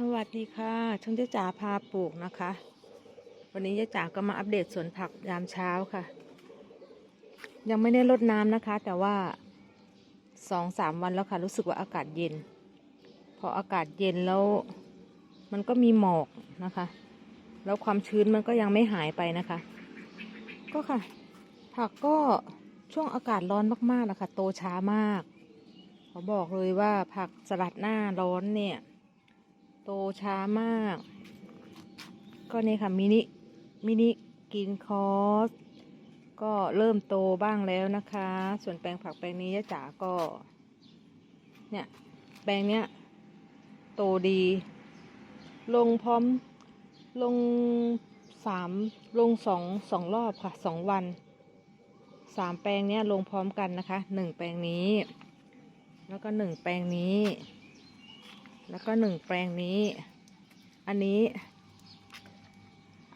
สวัสดีค่ะช่องเจ๊จ๋าพาปลูกนะคะ วันนี้เจ๊จ๋าก็มาอัปเดตสวนผักยามเช้าค่ะ ยังไม่ได้รดน้ำนะคะ แต่ว่าสองสามวันแล้วค่ะ รู้สึกว่าอากาศเย็น พออากาศเย็นแล้ว มันก็มีหมอกนะคะ แล้วความชื้นมันก็ยังไม่หายไปนะคะ ก็ค่ะ ผักก็ช่วงอากาศร้อนมากๆนะคะโตช้ามากขอบอกเลยว่าผักสลัดหน้าร้อนเนี่ย โตช้ามาก ก็นี่ค่ะมินิมินิกินคอส ก็เริ่มโตบ้างแล้วนะคะ ส่วนแปลงผักแปลงนี้ยะจ๋าก็ เนี่ยแปลงเนี้ยโตดี ลงพร้อมลงสามลงสองสองรอบค่ะสองวันสามแปลงเนี้ยลงพร้อมกันนะคะหนึ่งแปลงนี้ แล้วก็หนึ่งแปลงนี้ แล้วก็หนึ่งแปลงนี้ อันนี้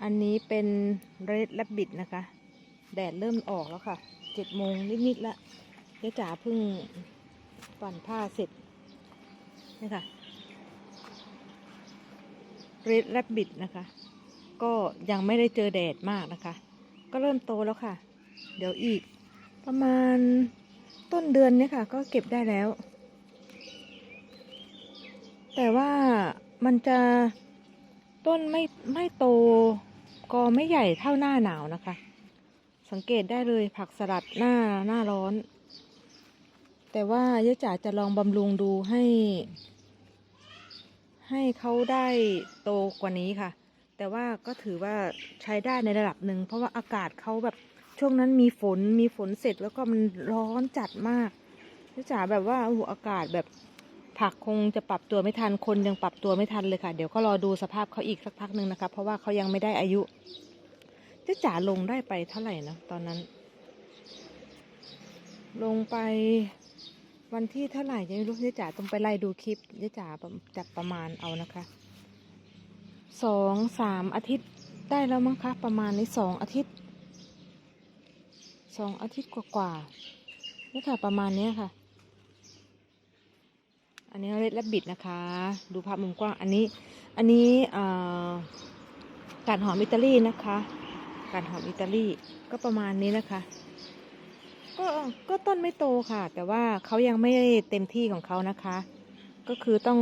อันนี้เป็นเรดแลบบิดนะคะ แดดเริ่มออกแล้วค่ะเจ็ดโมงนิดๆละเจ๊จ๋าเพิ่งปั่นผ้าเสร็จนี่ค่ะเรดแลบบิดนะคะ ก็ยังไม่ได้เจอแดดมากนะคะ ก็เริ่มโตแล้วค่ะ เดี๋ยวอีกประมาณต้นเดือนเนี้ค่ะ ก็เก็บได้แล้ว แต่ว่ามันจะต้นไม่ไม่โตกอไม่ใหญ่เท่าหน้าหนาวนะคะ สังเกตได้เลยผักสลัดหน้าหน้าร้อน แต่ว่ายะจ๋าจะลองบำรุงดูให้ ให้เขาได้โตกว่านี้ค่ะ แต่ว่าก็ถือว่าใช้ได้ในระดับหนึ่ง เพราะว่าอากาศเขาแบบช่วงนั้นมีฝนมีฝนเสร็จแล้วก็มันร้อนจัดมากยะจ๋าแบบว่าออากาศแบบ ผักคงจะปรับตัวไม่ทันคนยังปรับตัวไม่ทันเลยค่ะ เดี๋ยวก็รอดูสภาพเขาอีกสักพักหนึ่งนะคะ เพราะว่าเขายังไม่ได้อายุจ๊จ๋าลงได้ไปเท่าไหร่นะตอนนั้น ลงไปวันที่เท่าไหร่ยังไม่รู้เจ๊จ๋าต้องไปไล่ดูคลิปเจ๊จ๋าจับประมาณเอานะคะสองสามอาทิตย์ได้แล้วมั้งคะประมาณในสองอาทิตย์สองอาทิตย์กว่าๆนี่ค่ะประมาณเนี้ยค่ะ อันนี้เรดแลบบิดนะคะ ดูภาพมุมกว้าง อันนี้ อันนี้การหอมอิตาลีนะคะ การหอมอิตาลีก็ประมาณนี้นะคะ ก็ก็ต้นไม่โตค่ะ แต่ว่าเขายังไม่เต็มที่ของเขานะคะ ก็คือต้อง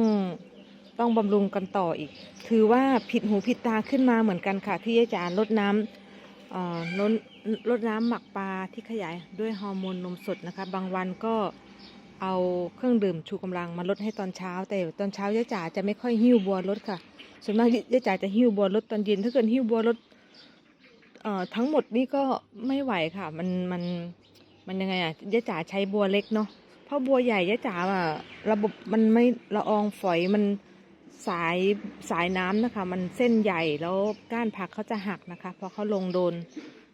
ต้องบำรุงกันต่ออีก ถือว่าผิดหูผิดตาขึ้นมาเหมือนกันค่ะ ที่อาจารย์ลดน้ำลดลดน้ำหมักปลาที่ขยายด้วยฮอร์โมนนมสดนะคะ บางวันก็ เอาเครื่องดื่มชูกำลังมาลดให้ตอนเช้า แต่ตอนเช้ายายจ๋าจะไม่ค่อยหิ้วบัวลดค่ะส่วนมากยายจ๋าจะหิ้วบัวลดตอนเย็นถ้าเกิดหิ้วบัวลดเอ่อทั้งหมดนี่ก็ไม่ไหวค่ะ มันมันมันยังไงอะยายจ๋าใช้บัวเล็กเนาะเพราะบัวใหญ่ยายจ๋าอะระบบมันไม่ละอองฝอยมันสายสายน้ำนะคะ มันเส้นใหญ่แล้วก้านผักเขาจะหักนะคะ เพอเขาลงโดน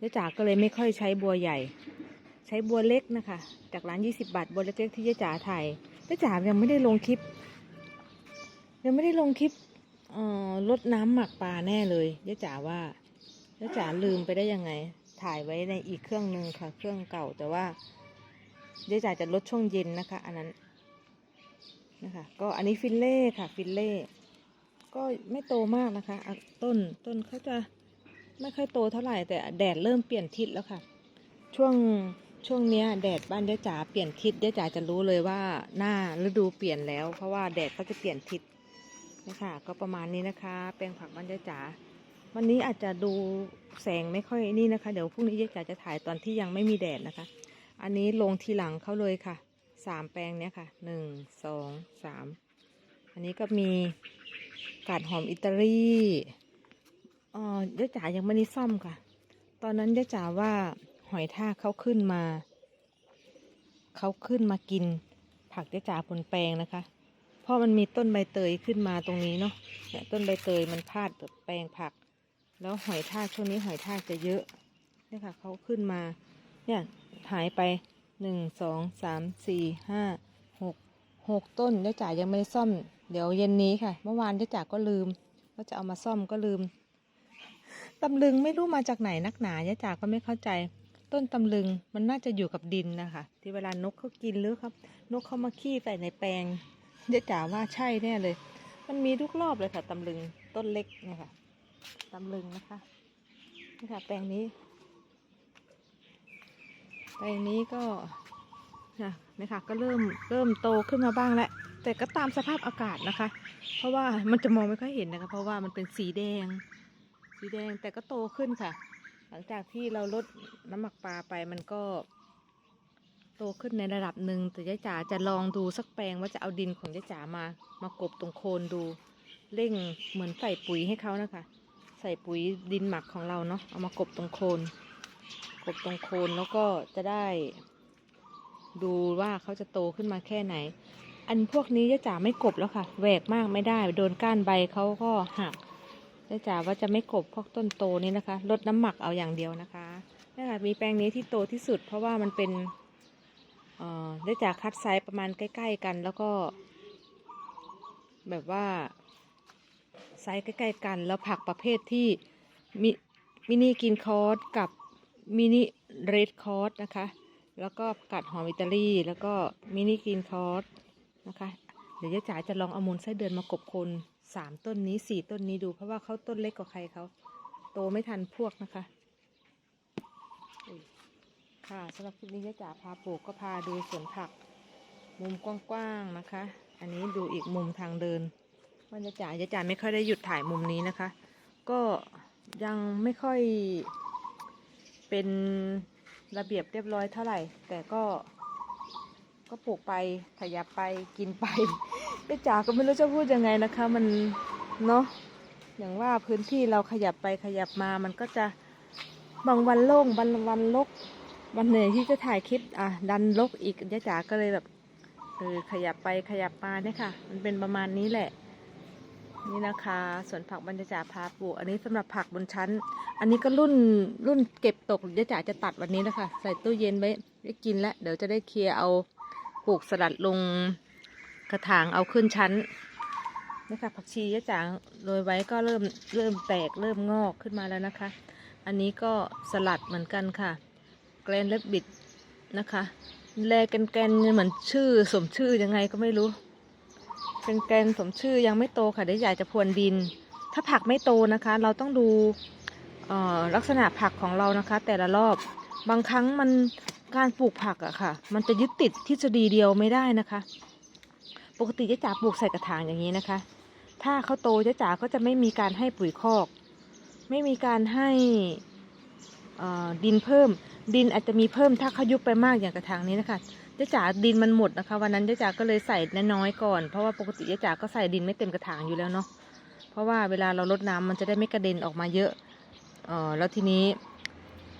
ยายจ๋าก็เลยไม่ค่อยใช้บัวใหญ่ ช้บัวเล็กนะคะ จากร้าน 20 บาทบัวเล็กๆที่ยายจ๋าถ่ายยายจ๋ายังไม่ได้ลงคลิป ยังไม่ได้ลงคลิปลดน้ำหมักปลาแน่เลยยายจ๋าว่ายายจ๋าลืมไปได้ยังไง ถ่ายไว้ในอีกเครื่องหนึ่งค่ะ เครื่องเก่าแต่ว่ายายจ๋าจะลดช่วงเย็นนะคะ อันนั้นนะคะ ก็อันนี้ฟิลเล่ค่ะ ฟิลเล่ก็ไม่โตมากนะคะ ต้นต้นเขาจะไม่ค่อยโตเท่าไหร่แต่แดดเริ่มเปลี่ยนทิศแล้วค่ะ ช่วง ช่วงนี้แดดบ้านยะจ๋าเปลี่ยนทิศยะจ๋าจะรู้เลยว่าหน้าฤดูเปลี่ยนแล้ว เพราะว่าแดดก็จะเปลี่ยนทิศนะคะก็ประมาณนี้นะคะ แปลงผักบ้านยะจ๋าวันนี้อาจจะดูแสงไม่ค่อยนี่นะคะ เดี๋ยวพรุ่งนี้ยะจ๋าจะถ่ายตอนที่ยังไม่มีแดดนะคะ อันนี้ลงทีหลังเขาเลยค่ะสามแปลงเนี้ยค่ะหนึ่งสองสามอันนี้ก็มีกาดหอมอิตาลีอ๋อยะจ๋ายังไม่ได้ซ่อมค่ะ ตอนนั้นยะจ๋าว่า หอยทากเขาขึ้นมา เขาขึ้นมากิน ผักยะจ๋าบนแปลงนะคะ เพราะมันมีต้นใบเตยขึ้นมาตรงนี้เนาะเนี่ยต้นใบเตยมันพาดกับแปลงผัก แล้วหอยทากช่วงนี้หอยทากจะเยอะเนี่ยค่ะเขาขึ้นมา เนี่ยหายไปหนึ่งสองสามสี่ห้าหกหกต้นยะจ๋ายังไม่ได้ซ่อม เดี๋ยวเย็นนี้ค่ะ เมื่อวานยะจ๋าก็ลืมว่าจะเอามาซ่อมก็ลืมตำลึงไม่รู้มาจากไหนนักหนายะจ๋าก็ไม่เข้าใจ ต้นตำลึงมันน่าจะอยู่กับดินนะคะ ที่เวลานกเขากินหรือครับ นกเขามาขี้ใส่ในแปลงยะจ๋าว่าใช่แน่เลยมันมันมีทุกรอบเลยค่ะตำลึงต้นเล็กเนี่ยค่ะตำลึงนะคะนี่ค่ะ แปลงนี้ แปลงนี้ก็นะนี่ค่ะก็เริ่มเริ่มโตขึ้นมาบ้างแล้วแต่ก็ตามสภาพอากาศนะคะ เพราะว่ามันจะมองไม่ค่อยเห็นนะคะ เพราะว่ามันเป็นสีแดง สีแดงแต่ก็โตขึ้นค่ะ หลังจากที่เราลดน้ำหมักปลาไปมันก็ โตขึ้นในระดับหนึ่งแต่ยายจ๋าจะลองดูสักแปลงว่าจะเอาดินของยายจ๋ามามากบตรงโคนดู เร่งเหมือนใส่ปุ๋ยให้เขานะคะ ใส่ปุ๋ยดินหมักของเราเนาะเอามากบตรงโคนกบตรงโคนแล้วก็จะได้ ดูว่าเขาจะโตขึ้นมาแค่ไหน อันพวกนี้ยายจ๋าไม่กบแล้วค่ะแหวกมากไม่ได้ โดนก้านใบเขาก็หัก ยายจ๋าว่าจะไม่กบพวกต้นโตนี้นะคะ ลดน้ำหมักเอาอย่างเดียวนะคะนี่ค่ะมีแปลงนี้ที่โตที่สุด เพราะว่ามันเป็นเอ่อได้จากคัดไซส์ประมาณใกล้ ๆ กัน แล้วก็ แบบว่าไซส์ใกล้ ๆ กัน แล้วผักประเภทที่มิมินิกินคอร์สกับมินิเรดคอร์สนะคะ แล้วก็กัดหอมอิตาลีแล้วก็มินิกินคอร์สนะคะ เดี๋ยวยายจ๋าจะลองเอามูลไส้เดือนมากบคน สามต้นนี้สี่ต้นนี้ดูเพราะว่าเขาต้นเล็กกว่าใครเขาโตไม่ทันพวกนะคะค่ะสำหรับคลิปนี้จ๋าพาปลูกก็พาดูสวนผัก มุมกว้างๆนะคะ อันนี้ดูอีกมุมทางเดินว่ายายจ๋ายายจ๋าไม่ค่อยได้หยุดถ่ายมุมนี้นะคะ ก็ยังไม่ค่อยเป็นระเบียบเรียบร้อยเท่าไหร่ แต่ก็ก็ปลูกไปขยับไปกินไป ยายจ๋าก็ไม่รู้จะพูดยังไงนะคะ มันเนาะอย่างว่าพื้นที่เราขยับไปขยับมามันก็จะบางวันโล่งบางวันรกวันเหนื่อยที่จะถ่ายคลิปอะดันลกอีกยะจ๋าก็เลยแบบเออขยับไปขยับมาเนี่ยค่ะ มันเป็นประมาณนี้แหละ นี่นะคะสวนผักบรรยจ๋าพาปลูกอันนี้สำหรับผักบนชั้น อันนี้ก็รุ่นรุ่นเก็บตกยะจ๋าจะตัดวันนี้นะคะ ใส่ตู้เย็นไว้ได้กินแล้วเดี๋ยวจะได้เคลียร์เอาปลูกสลัดลง กระถางเอาขึ้นชั้นนี่ค่ะผักชียะจ๋าโรยไว้ก็เริ่มเริ่มแตกเริ่มงอกขึ้นมาแล้วนะคะ อันนี้ก็สลัดเหมือนกันค่ะ แกรนเล็บบิดนะคะแลกันแกนเหมือนชื่อสมชื่อยังไงก็ไม่รู้แกนแกนสมชื่อยังไม่โตค่ะเดี๋ยวอยากจะพรวนดิน ถ้าผักไม่โตนะคะ เราต้องดูลักษณะผักของเรานะคะ แต่ละรอบบางครั้งมันการปลูกผักอะค่ะ มันจะยึดติดทฤษฎีเดียวไม่ได้นะคะ ปกติเจ๊จ๋าปลูกใส่กระถางอย่างนี้นะคะ ถ้าเขาโตเจ๊จ๋าก็จะไม่มีการให้ปุ๋ยคอก ไม่มีการให้ดินเพิ่ม ดินอาจจะมีเพิ่มถ้าเขายุบไปมากอย่างกระถางนี้นะคะเจ๊จ๋าดินมันหมดนะคะ วันนั้นเจ๊จ๋าก็เลยใส่น้อยๆก่อนเพราะว่าปกติเจ๊จ๋าก็ใส่ดินไม่เต็มกระถางอยู่แล้วเนาะเพราะว่าเวลาเราลดน้ำมันจะได้ไม่กระเด็นออกมาเยอะเออแล้วทีนี้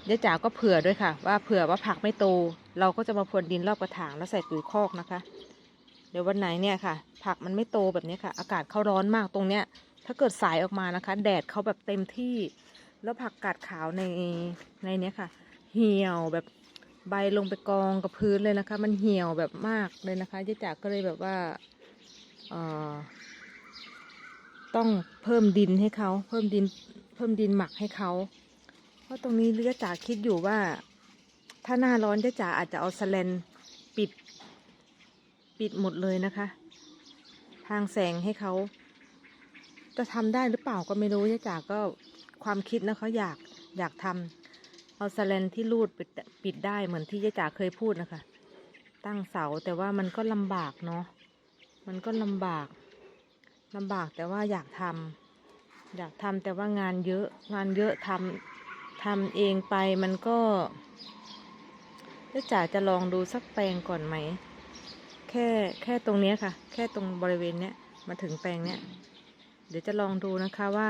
เจ๊จ๋าก็เผื่อด้วยค่ะ ว่าเผื่อว่าผักไม่โต เราก็จะมาพรวนดินรอบกระถางแล้วใส่ปุ๋ยคอกนะคะ เดี๋ยววันไหนเนี่ยค่ะ ผักมันไม่โตแบบนี้ค่ะ อากาศเขาร้อนมากตรงเนี้ย ถ้าเกิดสายออกมานะคะ แดดเขาแบบเต็มที่ แล้วผักกาดขาวในในเนี้ยค่ะ เหี่ยวแบบใบลงไปกองกับพื้นเลยนะคะ มันเหี่ยวแบบมากเลยนะคะเจ๊จ๋าก็เลยแบบว่าเอ่อต้องเพิ่มดินให้เขาเพิ่มดินเพิ่มดินหมักให้เขาเพราะตรงนี้เจ๊จ๋าคิดอยู่ว่า ถ้าหน้าร้อนเจ๊จ๋าอาจจะเอาสแลนปิด ปิดหมดเลยนะคะ ทางแสงให้เขา จะทำได้หรือเปล่าก็ไม่รู้ยายจ๋าก็ความคิดนะเขาอยากอยากทำเอาสแลนที่รูดปิดปิดได้เหมือนที่ยายจ๋าเคยพูดนะคะ ตั้งเสาแต่ว่ามันก็ลำบากเนาะมันก็ลำบากลำบากแต่ว่าอยากทำอยากทำแต่ว่างานเยอะงานเยอะทำทำเองไปมันก็ยายจ๋าจะลองดูสักแปลงก่อนไหม แค่แค่ตรงนี้ค่ะ แค่ตรงบริเวณเนี้ยมาถึงแปลงเนี้ยเดี๋ยวจะลองดูนะคะว่า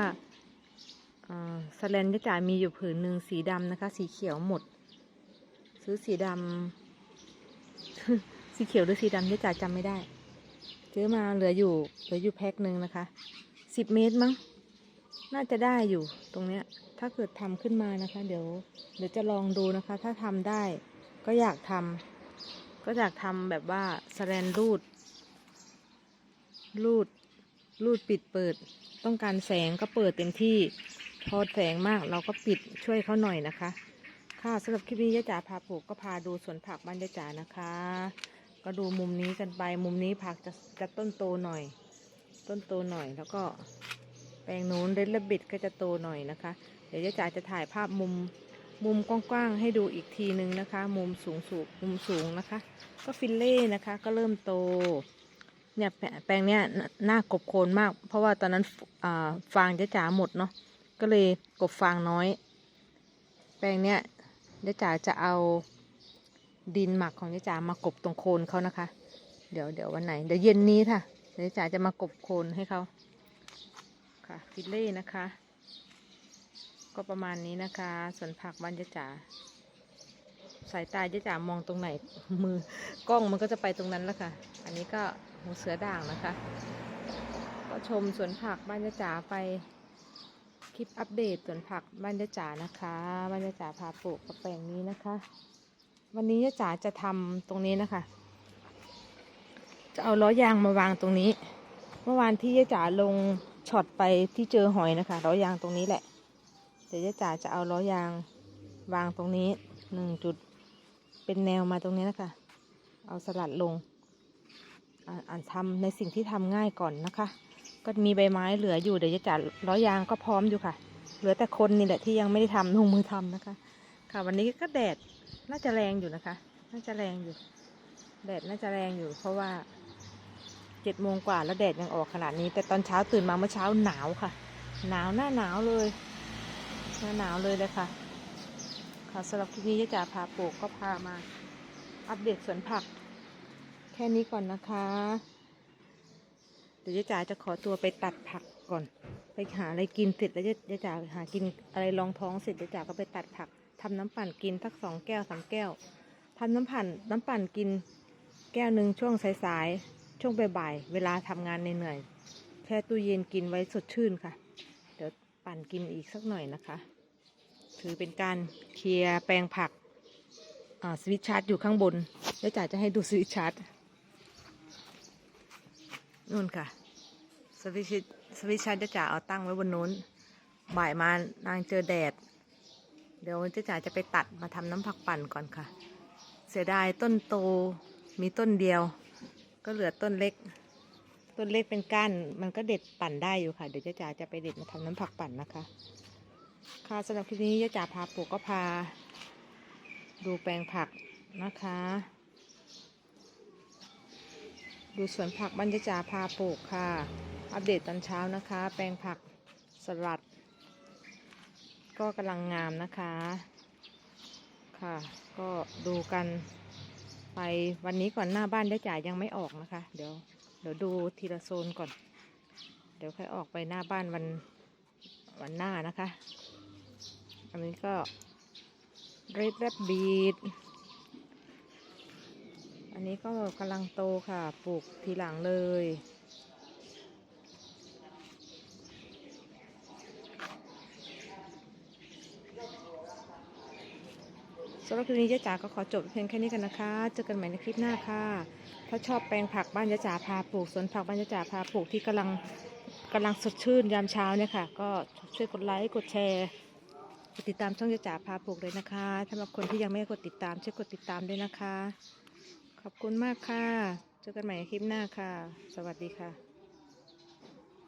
สแลนยะจ๋ามีอยู่ผืนหนึ่งสีดำนะคะ สีเขียวหมด ซื้อสีดำสีเขียวหรือสีดำยะจ๋าจำไม่ได้ซื้อมาเหลืออยู่เหลืออยู่แพ็คหนึ่งนะคะสิบเมตรมั้งน่าจะได้อยู่ตรงเนี้ย ถ้าเกิดทำขึ้นมานะคะ เดี๋ยว เดี๋ยวจะลองดูนะคะ ถ้าทำได้ก็อยากทำ ก็อยากทำแบบว่าสแลนรูด รูด รูดปิดเปิด ต้องการแสงก็เปิดเต็มที่ พอแสงมากเราก็ปิดช่วยเขาหน่อยนะคะ ค่ะสำหรับคลิปนี้ยะจ๋าพาปลูกก็พาดูสวนผักบ้านยะจ๋านะคะ ก็ดูมุมนี้กันไป มุมนี้ผักจะจะต้นโตหน่อย ต้นโตหน่อยแล้วก็แปลงนู้นเรดลบิดก็จะโตหน่อยนะคะ เดี๋ยวเจ๊จ๋าจะถ่ายภาพมุม มุมกว้างๆให้ดูอีกทีหนึ่งนะคะ มุมสูงสูงมุมสูงนะคะ ก็ฟิลเล่นะคะ ก็เริ่มโต เนี่ยแปลงเนี้ยน่าน่ากบโคนมาก เพราะว่าตอนนั้นฟางเจ๊จ๋าหมดเนาะก็เลยกบฟางน้อย แปลงเนี้ยเจ๊จ๋าจะเอาดินหมักของเจ๊จ๋ามากบตรงโคนเขานะคะ เดี๋ยวเดี๋ยววันไหนเดี๋ยวเย็นนี้ค่ะเจ๊จ๋าจะมากบโคนให้เขาค่ะฟิลเล่นะคะ ก็ประมาณนี้นะคะส่วนผักบ้านเจจ๋าสายตาเจจ๋ามองตรงไหนมือกล้องมันก็จะไปตรงนั้นแล้วค่ะ อันนี้ก็หูเสือด่างนะคะ ก็ชมสวนผักบ้านเจจ๋าไปคลิปอัปเดตสวนผักบ้านเจจ๋านะคะบ้านเจจ๋าพาปลูกกระแปลงนี้นะคะ วันนี้เจจ๋าจะทำตรงนี้นะคะ จะเอาล้อยางมาวางตรงนี้ เมื่อวานที่เจจ๋าลงช็อตไปที่เจอหอยนะคะล้อยางตรงนี้แหละ ดี๋ยวเจ๊จ๋าจะเอาล้อยางวางตรงนี้หนึ่งจุดเป็นแนวมาตรงนี้นะคะ เอาสลัดลงอ่านทำในสิ่งที่ทำง่ายก่อนนะคะ ก็มีใบไม้เหลืออยู่เดี๋ยวเจ๊จ๋าล้อยางก็พร้อมอยู่ค่ะ เหลือแต่คนนี่แหละที่ยังไม่ได้ทำลงมือทำนะคะ ค่ะวันนี้ก็แดดน่าจะแรงอยู่นะคะ น่าจะแรงอยู่ แดดน่าจะแรงอยู่ เพราะว่าเจ็ดโมงกว่าแล้วแดดยังออกขนาดนี้ แต่ตอนเช้าตื่นมาเมื่อเช้าหนาวค่ะ หนาวหน้าหนาวเลย หน้าหนาวเลยเลยค่ะ ค่ะสำหรับคลิปนี้ยายจ๋าพาปลูกก็พามา อัปเดตสวนผัก แค่นี้ก่อนนะคะ เดี๋ยวจ๋าจะขอตัวไปตัดผักก่อน ไปหาอะไรกินเสร็จแล้วยายจ๋าหากินอะไรรองท้องเสร็จยายจ๋าก็ไปตัดผักทำน้ำปั่นกินทักสองแก้วสามแก้วทำน้ำปั่นน้ำปั่นกิน แก้วหนึ่งช่วงสายๆช่วงบ่ายๆเวลาทำงานเหนื่อยๆแช่ตู้เย็นกินไว้สดชื่นค่ะ กินอีกสักหน่อยนะคะ ถือเป็นการเคลียร์แปลงผักสวิตชาร์จอยู่ข้างบนแล้วจ๋าจะให้ดูสวิตชาร์จนู่นค่ะ สวิตช์สวิตชาร์จจะจ๋าเอาตั้งไว้บนนู้น บ่ายมานางเจอแดด เดี๋ยวเจ๊จ๋าจะไปตัดมาทำน้ำผักปั่นก่อนค่ะ เสียดายต้นโตมีต้นเดียว ก็เหลือต้นเล็ก ต้นเล็กเป็นก้านมันก็เด็ดปั่นได้อยู่ค่ะ เดี๋ยวเจ๊จ๋าจะไปเด็ดมาทำน้ำผักปั่นนะคะ ค่ะสำหรับคลิปนี้ยาจ๋าพาปลูกก็พา ดูแปลงผักนะคะ ดูสวนผักบ้านยาจ๋าพาปลูกค่ะ อัปเดตตอนเช้านะคะ แปลงผักสลัด ก็กำลังงามนะคะ ค่ะ ก็ดูกันไปวันนี้ก่อนหน้าบ้านยายจ๋ายยังไม่ออกนะคะ เดี๋ยว เดี๋ยวดูทีละโซนก่อน เดี๋ยวค่อยออกไปหน้าบ้านวันวันหน้านะคะ อันนี้ก็เรดแรบบีดอันนี้ก็กำลังโตค่ะ ปลูกทีหลังเลยสำหรับคลิปนี้ยะจ๋าก็ขอจบเพียงแค่นี้กันนะคะ เจอกันใหม่ในคลิปหน้าค่ะ ถ้าชอบแปลงผักบ้านยะจ๋าพาปลูกสวนผักบ้านยะจ๋าพาปลูกที่กำลังกำลังสดชื่นยามเช้าเนี่ยค่ะ ก็ช่วยกดไลค์กดแชร์กดติดตามช่องยะจ๋าพาปลูกเลยนะคะสำหรับคนที่ยังไม่ได้กดติดตามช่วยกดติดตามด้วยนะคะ ขอบคุณมากค่ะเจอกันใหม่คลิปหน้าค่ะ สวัสดีค่ะ